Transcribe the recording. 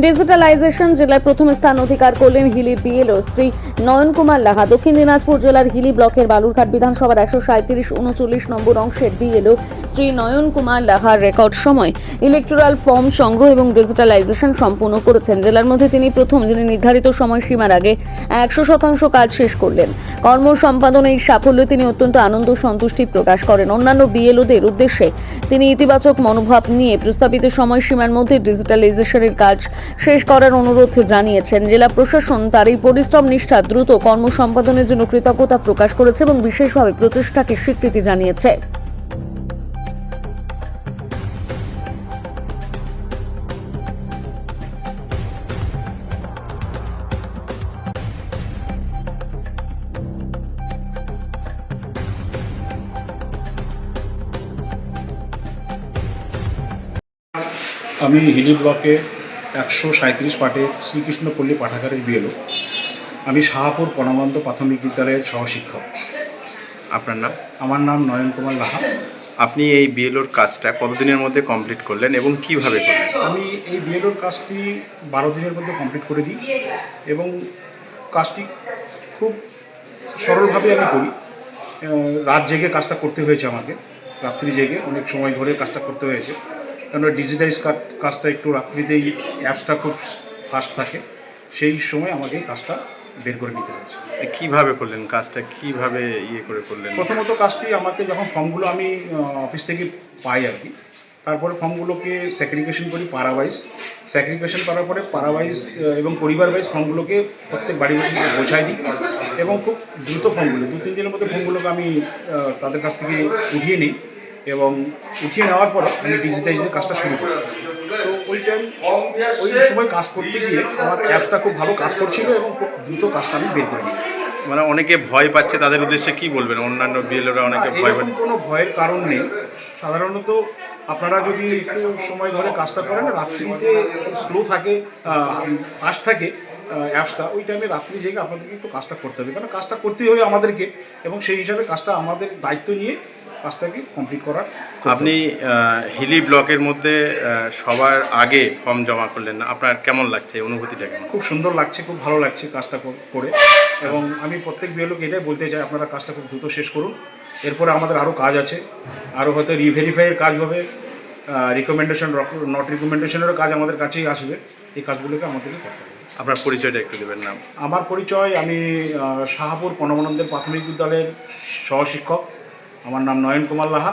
Digitalization জেলায় প্রথম স্থান অধিকার করলেন হিলির বিএলও শ্রী নয়ন কুমার লাহা। দক্ষিণ দিনাজপুর জেলার হিলি ব্লকের বালুরঘাট বিধানসভার একশো সাঁত্রিশ উনচল্লিশ নম্বর অংশের বিএলও শ্রী নয়ন কুমার লাহার রেকর্ড সময় ইলেকট্রাল ফর্ম সংগ্রহ এবং ডিজিটালাইজেশন সম্পূর্ণ করেছেন। জেলার মধ্যে তিনি প্রথম, যিনি নির্ধারিত সময়সীমার আগে একশো শতাংশ কাজ শেষ করলেন। কর্ম সম্পাদনে এই সাফল্যে তিনি অত্যন্ত আনন্দ সন্তুষ্টি প্রকাশ করেন। অন্যান্য বিএলওদের উদ্দেশ্যে তিনি ইতিবাচক মনোভাব নিয়ে প্রস্তাবিত সময়সীমার মধ্যে ডিজিটালাইজেশনের কাজ শেষ করার অনুরোধ জানিয়েছেন। জেলা প্রশাসন তার এই পরিশ্রম, নিষ্ঠা, দ্রুত কর্ম সম্পাদনের জন্য কৃতজ্ঞতা প্রকাশ করেছে এবং বিশেষভাবে প্রচেষ্টাকে স্বীকৃতি জানিয়েছে। আমি হিলি ব্লকে একশো সাঁত্রিশ পাটে শ্রীকৃষ্ণপল্লী পাঠাগারের বিএলও আমি শাহাপুর পরমানন্দ প্রাথমিক বিদ্যালয়ের সহশিক্ষক। আপনার নাম? আমার নাম নয়ন কুমার লাহা। আপনি এই বিএলওর কাজটা কতদিনের মধ্যে কমপ্লিট করলেন এবং কীভাবে করলেন? আমি এই বিএলওর কাজটি বারো দিনের মধ্যে কমপ্লিট করে দিই এবং কাজটি খুব সরলভাবে আমি করি। রাত জেগে কাজটা করতে হয়েছে আমাকে। রাত্রি জেগে অনেক সময় ধরে কাজটা করতে হয়েছে। কারণ ডিজিটাইজ কাজটা একটু রাত্রিতেই অ্যাপসটা খুব ফাস্ট থাকে সেই সময় আমাকে এই কাজটা বের করে নিতে হয়েছে। কীভাবে করলেন কাজটা? কীভাবে ইয়ে করে করলেন? প্রথমত কাজটি আমাকে যখন ফর্মগুলো আমি অফিস থেকে পাই আর কি তারপরে ফর্মগুলোকে স্যাক্রিকেশন করি পাড়া ওয়াইজ স্যাক্রিফিকেশন করার পরে পাড়া ওয়াইজ এবং পরিবার ওয়াইজ ফর্মগুলোকে প্রত্যেক বাড়ি বাড়ি বোঝাই দিই এবং খুব দ্রুত ফর্মগুলো দু তিন দিনের মধ্যে ফর্মগুলোকে আমি তাদের কাছ থেকে উঠিয়ে নিই। এবং উঠিয়ে নেওয়ার পরে আমি ডিজিটাইজের কাজটা শুরু করি। তো ওই টাইম ওই সময় কাজ করতে গিয়ে আমার অ্যাপসটা খুব ভালো কাজ করছিল এবং খুব দ্রুত কাজটা আমি বের করে নিই মানে অনেকে ভয় পাচ্ছে তাদের উদ্দেশ্যে কি বলবেন? অন্যান্য বিএলওরা অনেকে ভয় পাচ্ছে। কোনো ভয়ের কারণ নেই। সাধারণত আপনারা যদি একটু সময় ধরে কাজটা করেন রাত্রিতে স্লো থাকে ফাস্ট থাকে অ্যাপসটা ওই টাইমে রাত্রি জেগে আপনাদেরকে একটু কাজটা করতে হবে। কারণ কাজটা করতেই হবে আমাদেরকে এবং সেই হিসাবে কাজটা আমাদের দায়িত্ব নিয়ে কাজটাকে কমপ্লিট করার আপনি হিলি ব্লকের মধ্যে সবার আগে ফর্ম জমা করলেন। আপনার কেমন লাগছে? অনুভূতিটা কেমন? খুব সুন্দর লাগছে খুব ভালো লাগছে কাজটা করে এবং আমি প্রত্যেক বিএলওকে এটাই বলতে চাই আপনারা কাজটা খুব দ্রুত শেষ করুন। এরপরে আমাদের আরও কাজ আছে। আরও হয়তো রিভেরিফাইয়ের কাজ হবে। রিকমেন্ডেশন নট রিকমেন্ডেশনেরও কাজ আমাদের কাছেই আসবে। এই কাজগুলোকে আমাদেরকে করতে হবে। আপনার পরিচয়টা একটু দেবেন নাম আমার পরিচয় আমি শাহাপুর পনমানন্দের প্রাথমিক বিদ্যালয়ের সহশিক্ষক। আমার নাম নয়ন কুমার লাহা।